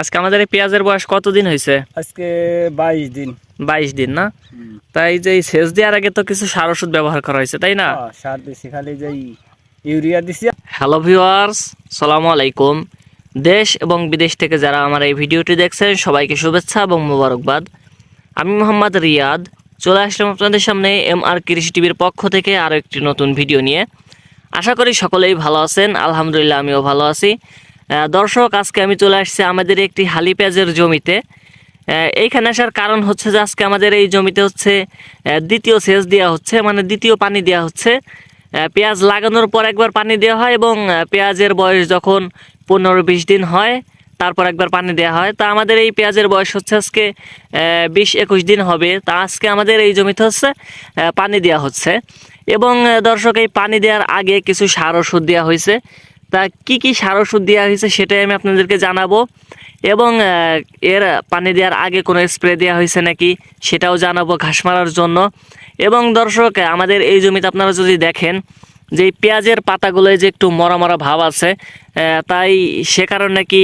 আজকে আমাদের এই পেঁয়াজের বয়স কতদিন হয়েছে? আজকে বাইশ দিন। বাইশ দিন না? তাই যে সেচ দেওয়ার আগে তো কিছু সার ওষুধ ব্যবহার করা হয়েছে তাই না? হ্যাঁ, সার দিছি খালি যে ইউরিয়া দিছি। হ্যালো ভিউয়ার্স সালামু আলাইকুম। দেশ এবং বিদেশ থেকে যারা আমার এই ভিডিওটি দেখছেন সবাইকে শুভেচ্ছা এবং মোবারকবাদ। আমি মোহাম্মদ রিয়াদ চলে আসলাম আপনাদের সামনে এম আর কৃষি টিভির পক্ষ থেকে আরও একটি নতুন ভিডিও নিয়ে। আশা করি সকলেই ভালো আছেন আলহামদুলিল্লাহ আমিও ভালো আছি। দর্শক, আজকে আমি চলে আসছি আমাদের একটি হালি পেঁয়াজের জমিতে এইখানে আসার কারণ হচ্ছে যে আজকে আমাদের এই জমিতে হচ্ছে দ্বিতীয় সেচ দেওয়া হচ্ছে মানে দ্বিতীয় পানি দেওয়া হচ্ছে। পেঁয়াজ লাগানোর পর একবার পানি দেওয়া হয় এবং পেঁয়াজের বয়স যখন পনেরো বিশ দিন হয়, তারপর একবার পানি দেওয়া হয়। তা আমাদের এই পেঁয়াজের বয়স হচ্ছে আজকে বিশ একুশ দিন হবে। তা আজকে আমাদের এই জমিতে হচ্ছে পানি দেওয়া হচ্ছে। এবং দর্শক, এই পানি দেওয়ার আগে কিছু সার ওষুধ দেওয়া হয়েছে। তা কি কি সার ওষুধ দেওয়া হয়েছে সেটাই আমি আপনাদেরকে জানাব। এবং এর পানি দেওয়ার আগে কোনো স্প্রে দেওয়া হয়েছে নাকি সেটাও জানাব ঘাস মারার জন্য। এবং দর্শক, আমাদের এই জমিতে আপনারা যদি দেখেন যে পেঁয়াজের পাতাগুলোয় যে একটু মরা মরা ভাব আছে তাই সে কারণে নাকি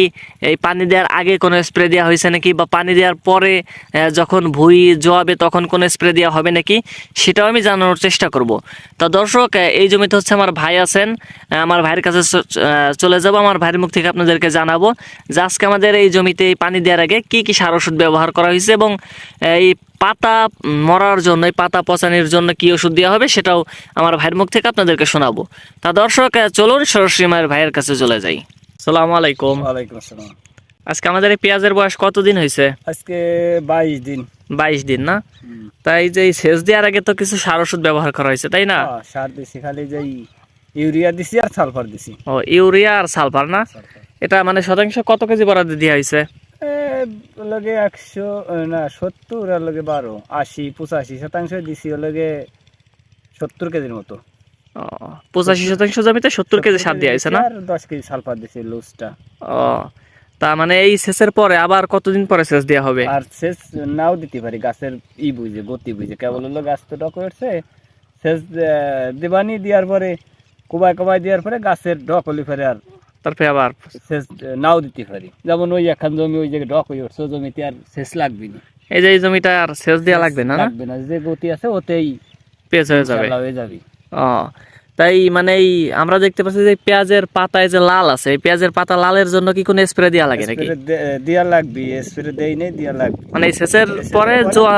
এই পানি দেওয়ার আগে কোনো স্প্রে দেওয়া হয়েছে নাকি বা পানি দেওয়ার পরে যখন ভুই জোয়াবে তখন কোনো স্প্রে দেওয়া হবে নাকি, সেটাও আমি জানানোর চেষ্টা করব। তা দর্শক এই জমিতে হচ্ছে আমার ভাই আছেন আমার ভাইয়ের কাছে চলে যাব, আমার ভাইয়ের মুখ থেকে আপনাদেরকে জানাব যে আজকে আমাদের এই জমিতে পানি দেওয়ার আগে কি কি সার ওষুধ ব্যবহার করা হয়েছে এবং এই পাতা মরার জন্য পাতা পচানির জন্য কি ওষুধ দেওয়া হবে সেটাও আমার ভাইয়ের মুখ থেকে আপনাদেরকে শোনাবো। তা দর্শক চলুন সরস্বতী মায়ের ভাইয়ের কাছে চলে যাই। সালাম আলাইকুম। আজকে আমাদের এই পেঁয়াজের বয়স কতদিন হয়েছে? আজকে বাইশ দিন। বাইশ দিন না? তাই যে সেচ দেওয়ার আগে তো কিছু সার ওষুধ ব্যবহার করা হয়েছে তাই না? হ্যাঁ, সার দিছি খালি যে ইউরিয়া দিছি আর সালফার দিছি। ও ইউরিয়া আর সালফার না? এটা মানে শতাংশ কত কেজি বরাদ্দ দেওয়া হয়েছে? লগে একশো না সত্তর আর লগে বারো আশি পঁচাশি শতাংশ দিছি লগে সত্তর কেজির মতো। পঁচাশি শতাংশ জমিতে সত্তর কেজি সার দেওয়া হয়েছে না? দশ কেজি সালফার দিছি লুজটা। ও তা মানে এই সেচের পরে আবার কতদিন পরে সেচ দেওয়া হবে? আর সেচ নাও দিতে পারি গাছের ই বুঝে গতি বুঝে। কেবল হলো গাছ তো ডক উঠছে সেচ দেবানি দেওয়ার পরে কোবাই কোবাই দেওয়ার পরে গাছের ডক হলে পরে আর তারপরে আবার সেচ নাও দিতে পারি। যেমন ওই একখান জমি ওই জায়গায় ডক হয়ে উঠছে জমিতে আর সেচ লাগবে না। এই যে এই জমিটা আর সেচ দেওয়া লাগবে না লাগবে না যে গতি আছে ওতেই পেঁচ হয়ে যাবে। হয়ে যাবে। ও তাই মানে এই আমরা দেখতে পাচ্ছি যে পেঁয়াজের পাতায় যে লাল আছে এই পেঁয়াজের পাতা লালের জন্য কি কোনো স্প্রে দেওয়া লাগে নাকি? স্প্রে দে- দেয়া লাগবে স্প্রে দেই নেই দেয়া লাগবে। মানে সেচের পরে জোয়া।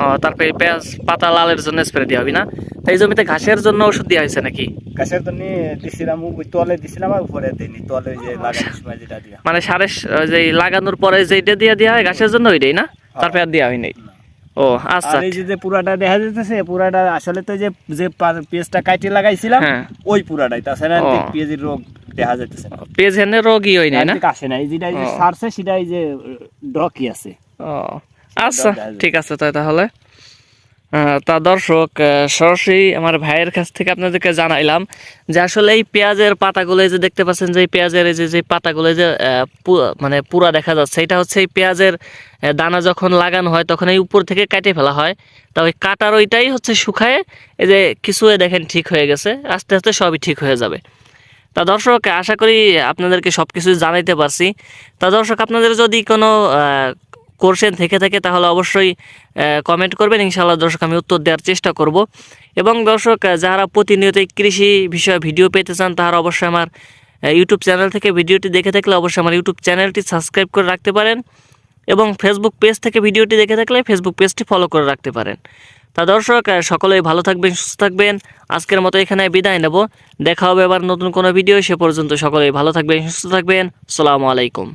ও তারপরে পেঁয়াজ পাতা লালের জন্য স্প্রে দেওয়া হবে না? তাই এই জমিতে ঘাসের জন্য ওষুধ দেওয়া হয়েছে নাকি? ঘাসের জন্য দিছিলাম ওই তলে দিছিলাম আর উপরে দিইনি তলে যে লাগানোর সময় যেটা দিয়া। মানে সারের যে লাগানোর পরে যেটা দিয়ে দেওয়া হয় ঘাসের জন্য ওইটাই না? তারপরে আর দেওয়া হয়নি ও আচ্ছা। আর এই যে পুরাটা দেখা যাচ্ছে পুরাটা আসলে তো যে যে পেজটা কাটি লাগাইছিলাম হ্যাঁ। ওই পুরাটাই। তাছাড়া ও। পেঁয়াজের রোগ দেখা যাইতেছে পেজ হেনে রোগই হয় নাই না? কাছে আসে না এই যেটা যে। সারছে সেটাই যে ডকি আছে। ও আচ্ছা ঠিক আছে তাই তাহলে। তা দর্শক সরাসরি আমার ভাইয়ের কাছ থেকে আপনাদেরকে জানাইলাম যে আসলে এই পেঁয়াজের পাতাগুলো যে দেখতে পাচ্ছেন যে পেঁয়াজের এই যে পাতাগুলো যে মানে পুরা দেখা যাচ্ছে, এটা হচ্ছে এই পেঁয়াজের দানা যখন লাগানো হয় তখন এই উপর থেকে কেটে ফেলা হয়। তা ওই কাটার ওইটাই হচ্ছে শুকায় এই যে কিছু দেখেন ঠিক হয়ে গেছে, আস্তে আস্তে সবই ঠিক হয়ে যাবে। তা দর্শক, আশা করি আপনাদেরকে সব কিছু জানাইতে পারছি। তা দর্শক, আপনাদের যদি কোনো কোর্সেন থেকে থাকে, তাহলে অবশ্যই কমেন্ট করবেন। ইনশাআল্লাহ দর্শক, আমি উত্তর দেওয়ার চেষ্টা করব। এবং দর্শক যারা প্রতিনিয়ত কৃষি বিষয়ে ভিডিও পেতে চান তারা অবশ্যই আমার ইউটিউব চ্যানেল থেকে ভিডিওটি দেখে থাকলে অবশ্যই আমার ইউটিউব চ্যানেলটি সাবস্ক্রাইব করে রাখতে পারেন এবং ফেসবুক পেজ থেকে ভিডিওটি দেখে থাকলে ফেসবুক পেজটি ফলো করে রাখতে পারেন। তা দর্শক সকলেই ভালো থাকবেন, সুস্থ থাকবেন। আজকের মতো এখানে বিদায় নেব। দেখা হবে আবার নতুন কোনো ভিডিও সে পর্যন্ত সকলেই ভালো থাকবেন, সুস্থ থাকবেন। আসসালামু আলাইকুম।